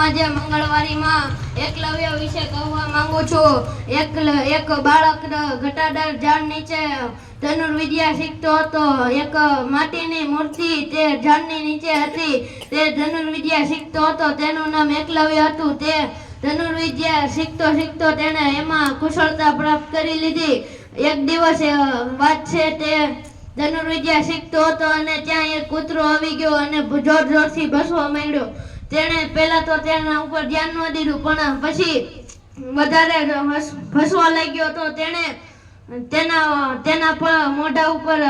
આજે મંગળવારીમાં એકલવ્ય વિશે કહેવા માંગુ છું. એક એક બાળક ઘટાદાર ઝાડ નીચે ધનુર્વિદ્યા શીખતો હતો. એક માટીની મૂર્તિ તે ઝાડની નીચે હતી. તે ધનુર્વિદ્યા શીખતો હતો. તેનું નામ એકલવ્ય હતું. તે ધનુર્વિદ્યા શીખતો શીખતો તેણે એમાં કુશળતા પ્રાપ્ત કરી લીધી. એક દિવસ વાત છે તે ધનુર્વિદ્યા શીખતો હતો અને ત્યાં એક કૂતરો આવી ગયો અને જોર જોરથી ભસવા માંડ્યો. તેણે પહેલા તો તેના ઉપર ધ્યાન ન દીધું, પણ પછી વધારે ફસવા લાગ્યો તો તેણે તેના તેના પર મોઢા ઉપર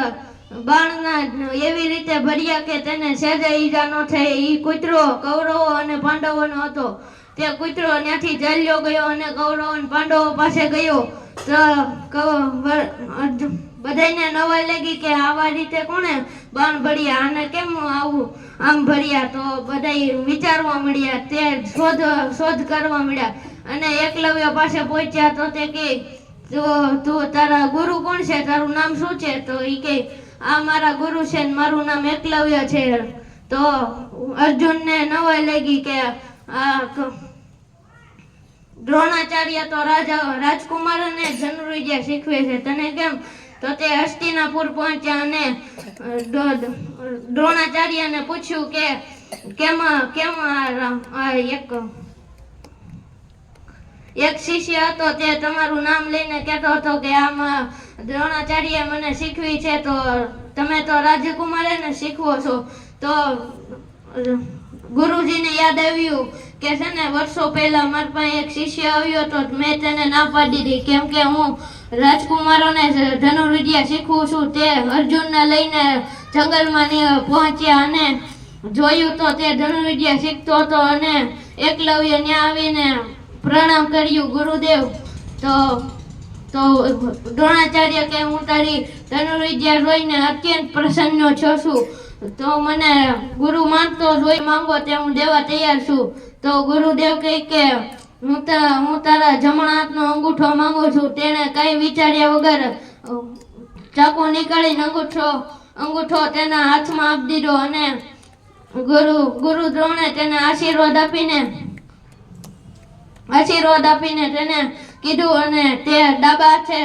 બાણના એવી રીતે ભર્યા કે તેને સહેજે ઈજા ન થઈ એ કૂતરો કૌરવો અને પાંડવોનો હતો. તે કૂતરો ત્યાંથી ચાલ્યો ગયો અને કૌરવો અને પાંડવો પાસે ગયો. તો વર- નવાઈ લાગી કે આવા રીતે કોણે બાણ ભર્યા? અને કેમ આમ ભર્યા તો બધા વિચારવા મળ્યા, તે શોધ શોધ કરવા મળ્યા. અને એકલવ્ય પાસે પહોંચ્યા તો તે કે તારા ગુરુ કોણ છે? તારું નામ શું છે? તો ઈ કે આ મારા ગુરુ છે ને મારું નામ એકલવ્ય છે. તો અર્જુનને નવાઈ લાગી કે, આ દ્રોણાચાર્ય તો રાજા, રાજકુમારને ધનુર્વિદ્યા શીખવે છે, તને કેમ? તો તે હસ્તિનાપુર પહોંચ્યા અને દ્રોણાચાર્યને પૂછ્યું કે, કેમ કેમ એક એક શિષ્ય હતો તે તમારું નામ લઈને કહેતો હતો કે આમ દ્રોણાચાર્ય મને શીખવી છે તો તમે તો રાજકુમારે ને શીખવો છો. તો ગુરુજીને યાદ આવ્યું કે છે ને, વર્ષો પહેલા મારા પાસે એક શિષ્ય આવ્યો હતો મેં તેને ના પાડી દીધી. કેમ કે હું રાજકુમારોને ધનુર્વિદ્યા શીખવું છું. તે અર્જુનને લઈને જંગલમાં પહોંચ્યા અને જોયું તો તે ધનુર્વિદ્યા શીખતો હતો અને એકલવ્ય ત્યાં આવીને પ્રણામ કર્યું, ગુરુદેવ, તો તો દ્રોણાચાર્ય કે હું તારી ધનુર્વિદ્યા જોઈને અત્યંત પ્રસન્ન છું છું. તો મને ગુરુ માનતો જોઈ માંગો તે હું દેવા તૈયાર છું. તો ગુરુદેવ કહે કે હું હું તારા જમણા હાથનો અંગૂઠો માંગુ છું. તેણે કઈ વિચાર્યા વગર ચાકુ નીકળીને અંગૂઠો અંગૂઠો તેના હાથમાં આપી દીધો અને ગુરુ ગુરુ દ્રોણે તેને આશીર્વાદ આપીને આશીર્વાદ આપીને તેને કીધું અને તે ડાબા હાથે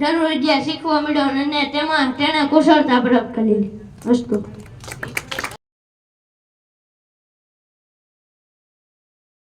જરૂરિયાત શીખવા મળ્યો અને તેમાં તેણે કુશળતા પ્રાપ્ત કરી. અસ્તુ